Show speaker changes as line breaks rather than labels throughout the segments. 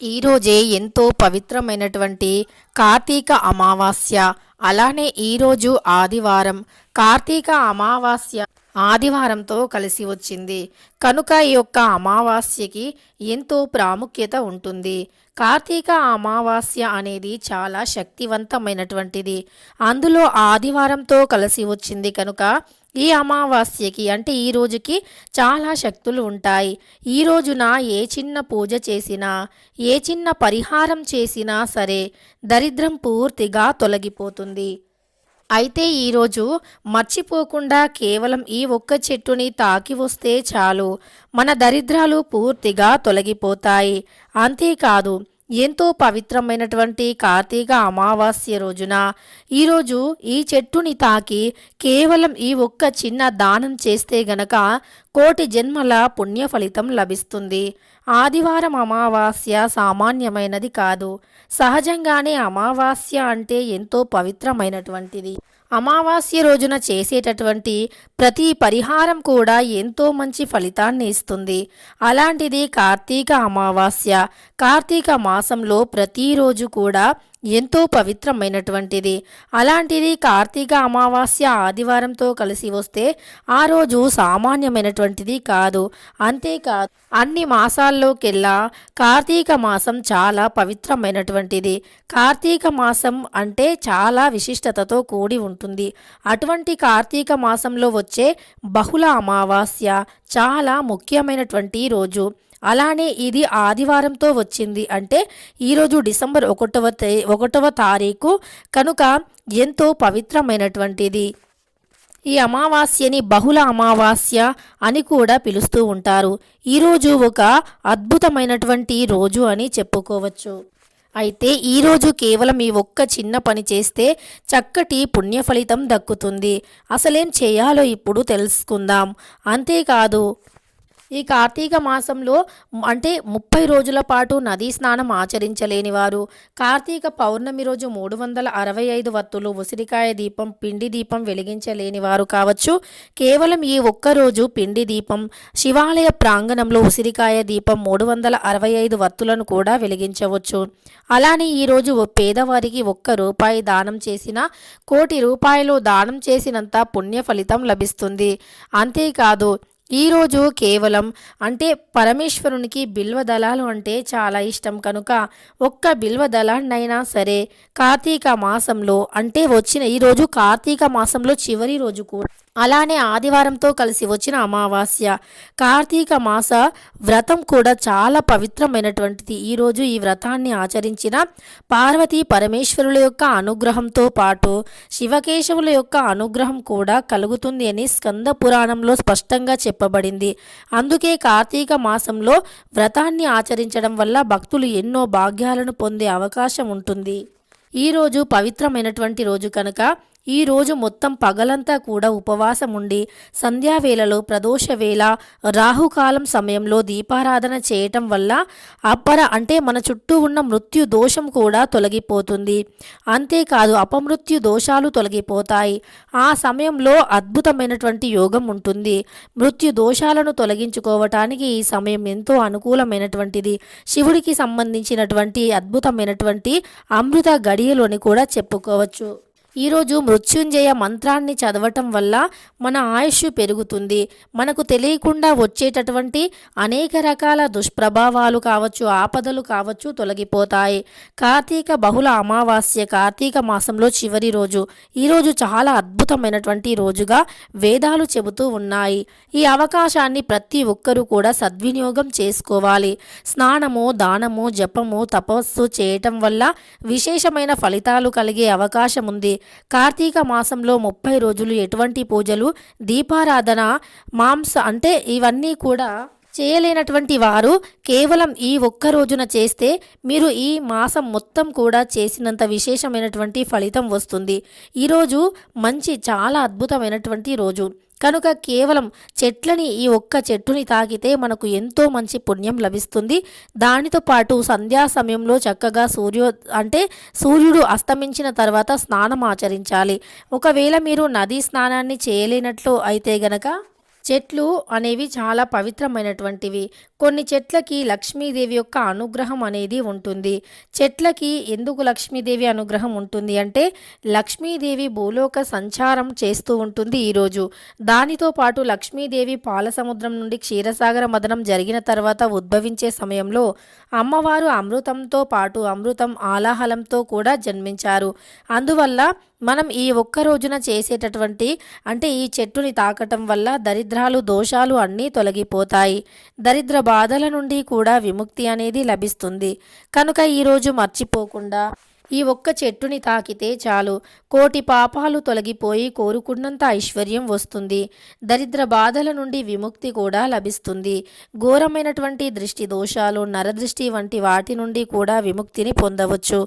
ఈరోజే ఎంతో పవిత్రమైనటువంటి కార్తీక అమావాస్య అలానే ఈరోజు ఆదివారం కార్తీక అమావాస్య ఆదివారంతో కలిసి వచ్చింది. కనుక ఈ యొక్క అమావాస్యకి ఎంతో ప్రాముఖ్యత ఉంటుంది. కార్తీక అమావాస్య అనేది చాలా శక్తివంతమైనటువంటిది. అందులో ఆదివారంతో కలిసి వచ్చింది కనుక ఈ అమావాస్యకి అంటే ఈ రోజుకి చాలా శక్తులు ఉంటాయి. ఈ రోజున ఏ చిన్న పూజ చేసినా ఏ చిన్న పరిహారం చేసినా సరే దరిద్రం పూర్తిగా తొలగిపోతుంది. అయితే ఈరోజు మర్చిపోకుండా కేవలం ఈ ఒక్క చెట్టుని తాకి వస్తే చాలు. మన దరిద్రాలు పూర్తిగా తొలగిపోతాయి. అంతేకాదు ఎంతో పవిత్రమైనటువంటి కార్తీక అమావాస్య రోజున. ఈరోజు ఈ చెట్టుని తాకి కేవలం ఈ ఒక్క చిన్న దానం చేస్తే గనక కోటి జన్మల పుణ్య ఫలితం లభిస్తుంది. ఆదివారం అమావాస్య సామాన్యమైనది కాదు. సహజంగానే అమావాస్య అంటే ఎంతో పవిత్రమైనటువంటిది. అమావాస్య రోజున చేసేటటువంటి ప్రతి పరిహారం కూడా ఎంతో మంచి ఫలితాన్ని ఇస్తుంది. అలాంటిది కార్తీక అమావాస్య. కార్తీక మాసంలో ప్రతిరోజు కూడా ఎంతో పవిత్రమైనటువంటిది. అలాంటిది కార్తీక అమావాస్య ఆదివారంతో కలిసి వస్తే ఆ రోజు సామాన్యమైనటువంటిది కాదు. అంతేకాదు అన్ని మాసాల్లోకెల్లా కార్తీక మాసం చాలా పవిత్రమైనటువంటిది. కార్తీక మాసం అంటే చాలా విశిష్టతతో కూడి ఉంటుంది. అటువంటి కార్తీక మాసంలో వచ్చే బహుళ అమావాస్య చాలా ముఖ్యమైనటువంటి రోజు. అలానే ఇది ఆదివారంతో వచ్చింది. అంటే ఈరోజు డిసెంబర్ ఒకటవ ఒకటవ తారీఖు. కనుక ఎంతో పవిత్రమైనటువంటిది. ఈ అమావాస్యని బహుళ అమావాస్య అని కూడా పిలుస్తూ ఉంటారు. ఈరోజు ఒక అద్భుతమైనటువంటి రోజు అని చెప్పుకోవచ్చు. అయితే ఈరోజు కేవలం ఈ ఒక్క చిన్న పని చేస్తే చక్కటి పుణ్య ఫలితం దక్కుతుంది. అసలేం చేయాలో ఇప్పుడు తెలుసుకుందాం. అంతేకాదు ఈ కార్తీక మాసంలో అంటే ముప్పై రోజుల పాటు నదీ స్నానం ఆచరించలేని వారు. కార్తీక పౌర్ణమి రోజు మూడు వందల అరవై ఐదు వత్తులు ఉసిరికాయ దీపం పిండి దీపం వెలిగించలేని వారు కావచ్చు. కేవలం ఈ ఒక్క రోజు పిండి దీపం శివాలయ ప్రాంగణంలో ఉసిరికాయ దీపం మూడు వందల అరవై ఐదు వత్తులను కూడా వెలిగించవచ్చు. అలానే ఈరోజు పేదవారికి ఒక్క రూపాయి దానం చేసిన కోటి రూపాయలు దానం చేసినంత పుణ్య ఫలితం లభిస్తుంది. అంతేకాదు ఈరోజు కేవలం అంటే పరమేశ్వరునికి బిల్వ దళాలు అంటే చాలా ఇష్టం కనుక ఒక్క బిల్వ దళాన్నైనా సరే కార్తీక మాసంలో అంటే వచ్చిన ఈరోజు కార్తీక మాసంలో చివరి రోజు కూడా అలానే ఆదివారంతో కలిసి వచ్చిన అమావాస్య. కార్తీక మాస వ్రతం కూడా చాలా పవిత్రమైనటువంటిది. ఈరోజు ఈ వ్రతాన్ని ఆచరించిన పార్వతీ పరమేశ్వరుల యొక్క అనుగ్రహంతో పాటు శివకేశవుల యొక్క అనుగ్రహం కూడా కలుగుతుంది అని స్కంద పురాణంలో స్పష్టంగా చెప్పబడింది. అందుకే కార్తీక మాసంలో వ్రతాన్ని ఆచరించడం వల్ల భక్తులు ఎన్నో భాగ్యాలను పొందే అవకాశం ఉంటుంది. ఈరోజు పవిత్రమైనటువంటి రోజు కనుక ఈ రోజు మొత్తం పగలంతా కూడా ఉపవాసం ఉండి సంధ్యావేళలో ప్రదోష వేళ రాహుకాలం సమయంలో దీపారాధన చేయటం వల్ల అప్పర అంటే మన చుట్టూ ఉన్న మృత్యు దోషం కూడా తొలగిపోతుంది. అంతేకాదు అపమృత్యు దోషాలు తొలగిపోతాయి. ఆ సమయంలో అద్భుతమైనటువంటి యోగం ఉంటుంది. మృత్యు దోషాలను తొలగించుకోవటానికి ఈ సమయం ఎంతో అనుకూలమైనటువంటిది. శివుడికి సంబంధించినటువంటి అద్భుతమైనటువంటి అమృత గడియలు అని కూడా చెప్పుకోవచ్చు. ఈరోజు మృత్యుంజయ మంత్రాన్ని చదవటం వల్ల మన ఆయుష్ పెరుగుతుంది. మనకు తెలియకుండా వచ్చేటటువంటి అనేక రకాల దుష్ప్రభావాలు కావచ్చు ఆపదలు కావచ్చు తొలగిపోతాయి. కార్తీక బహుళ అమావాస్య కార్తీక మాసంలో చివరి రోజు. ఈరోజు చాలా అద్భుతమైనటువంటి రోజుగా వేదాలు చెబుతూ ఉన్నాయి. ఈ అవకాశాన్ని ప్రతి ఒక్కరూ కూడా సద్వినియోగం చేసుకోవాలి. స్నానము దానము జపము తపస్సు చేయటం వల్ల విశేషమైన ఫలితాలు కలిగే అవకాశం ఉంది. కార్తీక మాసంలో ముప్పై రోజులు ఎటువంటి పూజలు దీపారాధన మాంస అంటే ఇవన్నీ కూడా చేయలేనటువంటి వారు కేవలం ఈ ఒక్క రోజున చేస్తే మీరు ఈ మాసం మొత్తం కూడా చేసినంత విశేషమైనటువంటి ఫలితం వస్తుంది. ఈరోజు మంచి చాలా అద్భుతమైనటువంటి రోజు. కనుక కేవలం చెట్లని ఈ ఒక్క చెట్టుని తాకితే మనకు ఎంతో మంచి పుణ్యం లభిస్తుంది. దానితో పాటు సంధ్యా సమయంలో చక్కగా సూర్యో అంటే సూర్యుడు అస్తమించిన తర్వాత స్నానం ఆచరించాలి. ఒకవేళ మీరు నదీ స్నానాన్ని చేయలేనట్లు అయితే గనక చెట్లు అనేవి చాలా పవిత్రమైనటువంటివి. కొన్ని చెట్లకి లక్ష్మీదేవి యొక్క అనుగ్రహం అనేది ఉంటుంది. చెట్లకి ఎందుకు లక్ష్మీదేవి అనుగ్రహం ఉంటుంది అంటే లక్ష్మీదేవి భూలోక సంచారం చేస్తూ ఉంటుంది ఈరోజు దానితో పాటు లక్ష్మీదేవి పాలసముద్రం నుండి క్షీరసాగర మదనం జరిగిన తర్వాత ఉద్భవించే సమయంలో అమ్మవారు అమృతంతో పాటు అమృతం ఆలాహలంతో కూడా జన్మించారు. అందువల్ల మనం ఈ ఒక్క రోజున చేసేటటువంటి అంటే ఈ చెట్టుని తాకటం వల్ల దరిద్రాలు దోషాలు అన్నీ తొలగిపోతాయి. దరిద్ర బాధల నుండి కూడా విముక్తి అనేది లభిస్తుంది. కనుక ఈరోజు మర్చిపోకుండా ఈ ఒక్క చెట్టుని తాకితే చాలు. కోటి పాపాలు తొలగిపోయి కోరుకున్నంత ఐశ్వర్యం వస్తుంది. దరిద్ర బాధల నుండి విముక్తి కూడా లభిస్తుంది. ఘోరమైనటువంటి దృష్టి దోషాలు నరదృష్టి వంటి వాటి నుండి కూడా విముక్తిని పొందవచ్చు.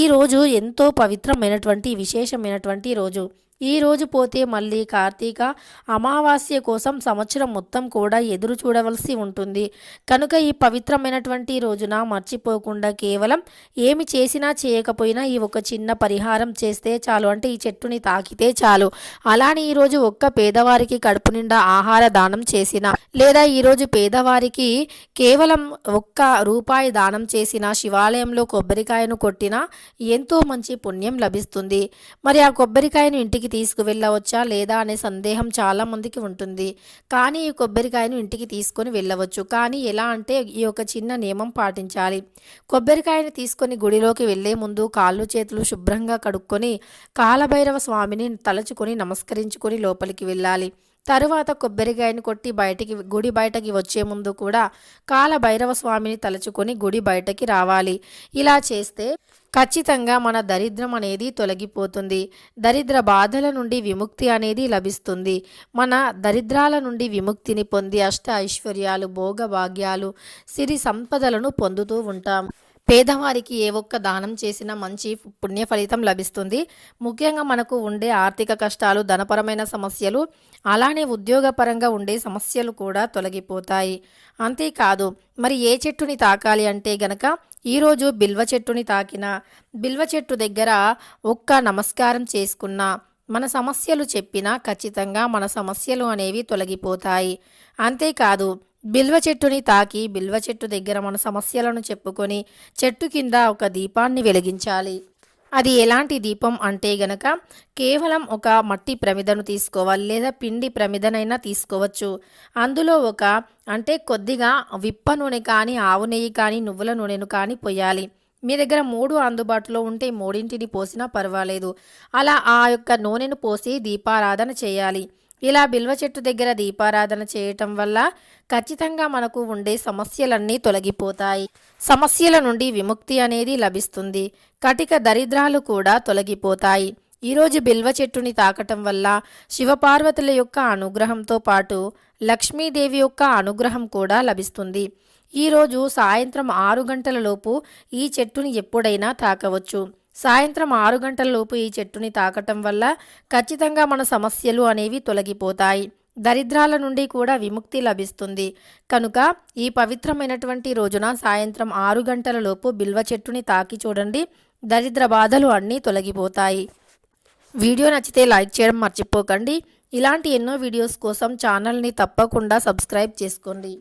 ఈ రోజు ఎంతో పవిత్రమైనటువంటి విశేషమైనటువంటి రోజు. ఈ రోజు పోతే మళ్ళీ కార్తీక అమావాస్య కోసం సంవత్సరం మొత్తం కూడా ఎదురు చూడవలసి ఉంటుంది. కనుక ఈ పవిత్రమైనటువంటి రోజున మర్చిపోకుండా కేవలం ఏమి చేసినా చేయకపోయినా ఈ ఒక చిన్న పరిహారం చేస్తే చాలు. అంటే ఈ చెట్టుని తాకితే చాలు. అలానే ఈరోజు ఒక్క పేదవారికి కడుపు నిండా ఆహార దానం చేసిన లేదా ఈరోజు పేదవారికి కేవలం ఒక్క రూపాయి దానం చేసిన శివాలయంలో కొబ్బరికాయను కొట్టినా ఎంతో మంచి పుణ్యం లభిస్తుంది. మరి ఆ కొబ్బరికాయను ఇంటికి తీసుకువెళ్ళవచ్చా లేదా అనే సందేహం చాలా మందికి ఉంటుంది. కానీ ఈ కొబ్బరికాయను ఇంటికి తీసుకొని వెళ్ళవచ్చు. కానీ ఎలా అంటే ఈ యొక్క చిన్న నియమం పాటించాలి. కొబ్బరికాయను తీసుకొని గుడిలోకి వెళ్ళే ముందు కాళ్ళు చేతులు శుభ్రంగా కడుక్కొని కాలభైరవ స్వామిని తలచుకొని నమస్కరించుకొని లోపలికి వెళ్ళాలి. తరువాత కొబ్బరికాయను కొట్టి బయటికి గుడి బయటకి వచ్చే ముందు కూడా కాల భైరవ స్వామిని తలుచుకొని గుడి బయటకి రావాలి. ఇలా చేస్తే ఖచ్చితంగా మన దరిద్రం అనేది తొలగిపోతుంది. దరిద్ర బాధల నుండి విముక్తి అనేది లభిస్తుంది. మన దరిద్రాల నుండి విముక్తిని పొంది అష్ట ఐశ్వర్యాలు భోగభాగ్యాలు సిరి సంపదలను పొందుతూ ఉంటాం. పేదవారికి ఏ ఒక్క దానం చేసినా మంచి పుణ్య ఫలితం లభిస్తుంది. ముఖ్యంగా మనకు ఉండే ఆర్థిక కష్టాలు ధనపరమైన సమస్యలు అలానే ఉద్యోగపరంగా ఉండే సమస్యలు కూడా తొలగిపోతాయి. అంతేకాదు మరి ఏ చెట్టుని తాకాలి అంటే గనక ఈరోజు బిల్వ చెట్టుని తాకిన బిల్వ చెట్టు దగ్గర ఒక్క నమస్కారం చేసుకున్న మన సమస్యలు చెప్పినా ఖచ్చితంగా మన సమస్యలు అనేవి తొలగిపోతాయి. అంతేకాదు బిల్వ చెట్టుని తాకి బిల్వ చెట్టు దగ్గర మన సమస్యలను చెప్పుకొని చెట్టు కింద ఒక దీపాన్ని వెలిగించాలి. అది ఎలాంటి దీపం అంటే గనక కేవలం ఒక మట్టి ప్రమిదను తీసుకోవాలి లేదా పిండి ప్రమిదనైనా తీసుకోవచ్చు. అందులో ఒక అంటే కొద్దిగా విప్ప నూనె కానీ ఆవు నెయ్యి కానీ నువ్వుల నూనెను కానీ పొయ్యాలి మీ దగ్గర మూడు అందుబాటులో ఉంటే మూడింటిని పోసినా పర్వాలేదు. అలా ఆ యొక్క నూనెను పోసి దీపారాధన చేయాలి. ఇలా బిల్వ చెట్టు దగ్గర దీపారాధన చేయటం వల్ల ఖచ్చితంగా మనకు ఉండే సమస్యలన్నీ తొలగిపోతాయి. సమస్యల నుండి విముక్తి అనేది లభిస్తుంది. కటిక దరిద్రాలు కూడా తొలగిపోతాయి. ఈరోజు బిల్వ చెట్టుని తాకటం వల్ల శివపార్వతుల యొక్క అనుగ్రహంతో పాటు లక్ష్మీదేవి యొక్క అనుగ్రహం కూడా లభిస్తుంది. ఈరోజు సాయంత్రం ఆరు గంటల లోపు ఈ చెట్టుని ఎప్పుడైనా తాకవచ్చు. సాయంత్రం ఆరు గంటలలోపు ఈ చెట్టుని తాకటం వల్ల ఖచ్చితంగా మన సమస్యలు అనేవి తొలగిపోతాయి. దరిద్రాల నుండి కూడా విముక్తి లభిస్తుంది. కనుక ఈ పవిత్రమైనటువంటి రోజున సాయంత్రం ఆరు గంటలలోపు బిల్వ చెట్టుని తాకి చూడండి. దరిద్ర బాధలు అన్నీ తొలగిపోతాయి. వీడియో నచ్చితే లైక్ చేయడం మర్చిపోకండి. ఇలాంటి ఎన్నో వీడియోస్ కోసం ఛానల్ని తప్పకుండా సబ్స్క్రైబ్ చేసుకోండి.